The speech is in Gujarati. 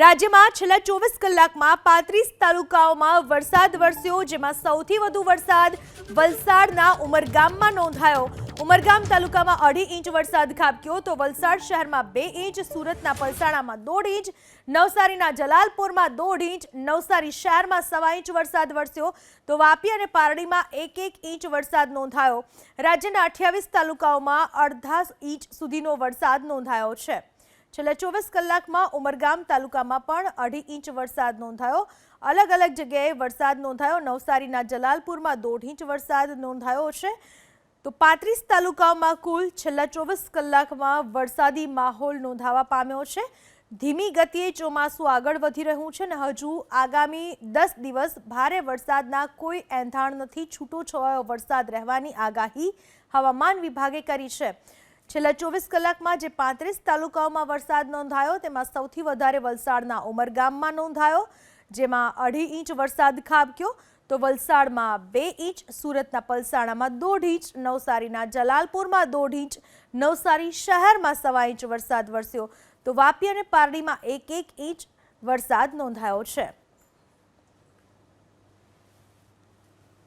રાજ્યમાં છેલ્લા ચોવીસ કલાકમાં પાંત્રીસ તાલુકાઓમાં વરસાદ વરસ્યો, જેમાં સૌથી વધુ વરસાદ વલસાડના ઉમરગામમાં નોંધાયો. ઉમરગામ તાલુકામાં અઢી ઇંચ વરસાદ ખાબક્યો તો વલસાડ શહેરમાં બે ઇંચ, સુરતના પલસાણામાં દોઢ ઇંચ, નવસારીના જલાલપુરમાં દોઢ ઇંચ, નવસારી શહેરમાં સવા ઇંચ વરસાદ વરસ્યો તો વાપી અને પારડીમાં એક એક ઇંચ વરસાદ નોંધાયો. રાજ્યના અઠ્યાવીસ તાલુકાઓમાં અડધા ઇંચ સુધીનો વરસાદ નોંધાયો છે. છેલ્લા ચોવીસ કલાકમાં ઉમરગામ તાલુકામાં પણ અઢી ઇંચ વરસાદ નોંધાયો. અલગ અલગ જગ્યાએ વરસાદ નોંધાયો. નવસારીના જલાલપુરમાં દોઢ ઇંચ વરસાદ નોંધાયો છે. તો પાંત્રીસ તાલુકાઓમાં કુલ છેલ્લા ચોવીસ કલાકમાં વરસાદી માહોલ નોંધાવા પામ્યો છે. ધીમી ગતિએ ચોમાસું આગળ વધી રહ્યું છે અને હજુ આગામી દસ દિવસ ભારે વરસાદના કોઈ એંધાણ નથી. છૂટો છવાયો વરસાદ રહેવાની આગાહી હવામાન વિભાગે કરી છે. છેલ્લા ચોવીસ કલાકમાં જે પાંત્રીસ તાલુકાઓમાં વરસાદ નોંધાયો, તેમાં સૌથી વધારે વલસાડના ઉમરગામમાં નોંધાયો, જેમાં અઢી ઇંચ વરસાદ ખાબક્યો. તો વલસાડમાં બે ઇંચ, સુરતના પલસાણામાં દોઢ ઇંચ, નવસારીના જલાલપુરમાં દોઢ ઇંચ, નવસારી શહેરમાં સવા ઇંચ વરસાદ વરસ્યો. તો વાપી અને પારડીમાં એક એક ઇંચ વરસાદ નોંધાયો છે.